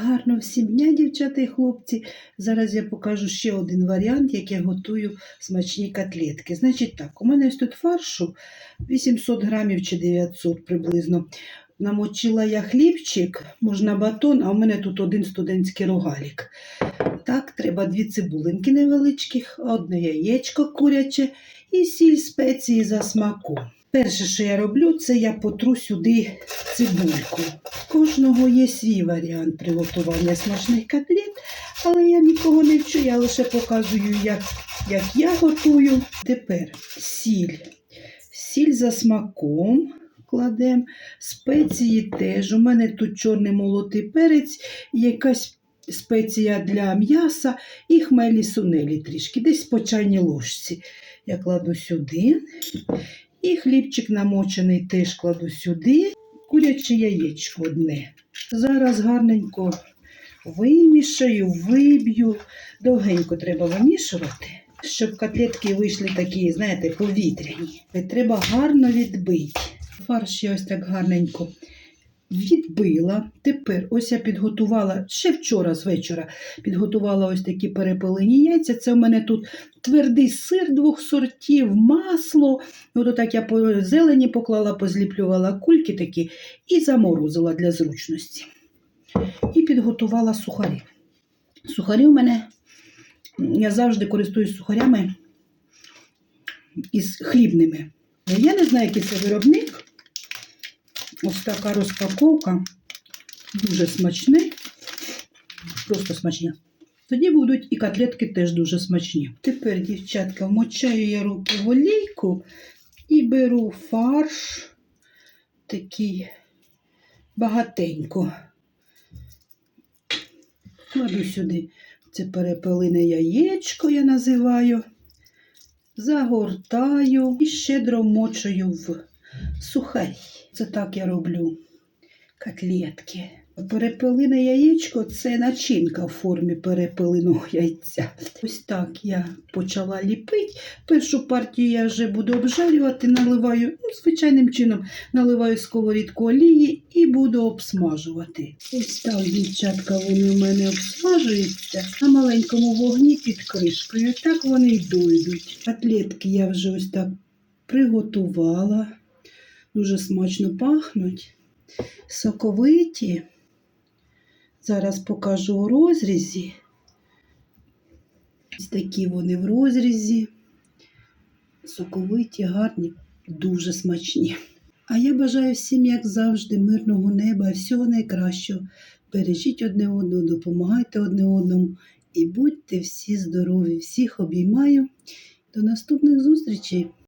Гарно всім дня, дівчата і хлопці. Зараз я покажу ще один варіант, як я готую смачні котлетки. Значить так, у мене ось тут фаршу 800 грамів чи 900 приблизно. Намочила я хлібчик, можна батон, а у мене тут один студентський рогалік. Так, треба дві цибулинки невеличких, одне яєчко куряче і сіль спеції за смаком. Перше, що я роблю, це я потру сюди цибульку. Кожного є свій варіант приготування смачних котлет, але я нікого не вчу, я лише показую, як, як я готую. Тепер сіль. Сіль за смаком кладемо, спеції теж. У мене тут чорний молотий перець, якась спеція для м'яса і хмелі сунелі трішки, десь по чайній ложці. Я кладу сюди. І хлібчик намочений теж кладу сюди. Куряче яєчко одне. Зараз гарненько вимішаю, виб'ю. Довгенько треба вимішувати, щоб котлетки вийшли такі, знаєте, повітряні. І треба гарно відбити. Фарш я ось так гарненько відбила. Тепер ось я підготувала ще вчора з вечора підготувала ось такі перепелені яйця. Це у мене тут твердий сир двох сортів, масло. От так я по зелені поклала, позліплювала кульки такі і заморозила для зручності. І підготувала сухарі. Сухарі у мене, я завжди користуюсь сухарями із хлібними. Я не знаю, який це виробник. Ось така розпаковка. Дуже смачний. Просто смачні. Тоді будуть і котлетки теж дуже смачні. Тепер, дівчатка, вмочаю я руки в олійку і беру фарш такий багатенько. Кладу сюди це перепелине яєчко, я називаю. Загортаю і щедро вмочую в сухарі. Це так я роблю котлетки. Перепелине яєчко це начинка в формі перепелиного яйця. Ось так я почала ліпити. Першу партію я вже буду обжарювати, наливаю ну, звичайним чином наливаю сковорідку олії і буду обсмажувати. Ось так, дівчатка, вони в мене обсмажуються на маленькому вогні під кришкою. Так вони й дойдуть. Котлетки я вже ось так приготувала. Дуже смачно пахнуть. Соковиті. Зараз покажу у розрізі. Ось такі вони в розрізі. Соковиті, гарні, дуже смачні. А я бажаю всім, як завжди, мирного неба, всього найкращого. Бережіть одне одного, допомагайте одне одному і будьте всі здорові. Всіх обіймаю. До наступних зустрічей!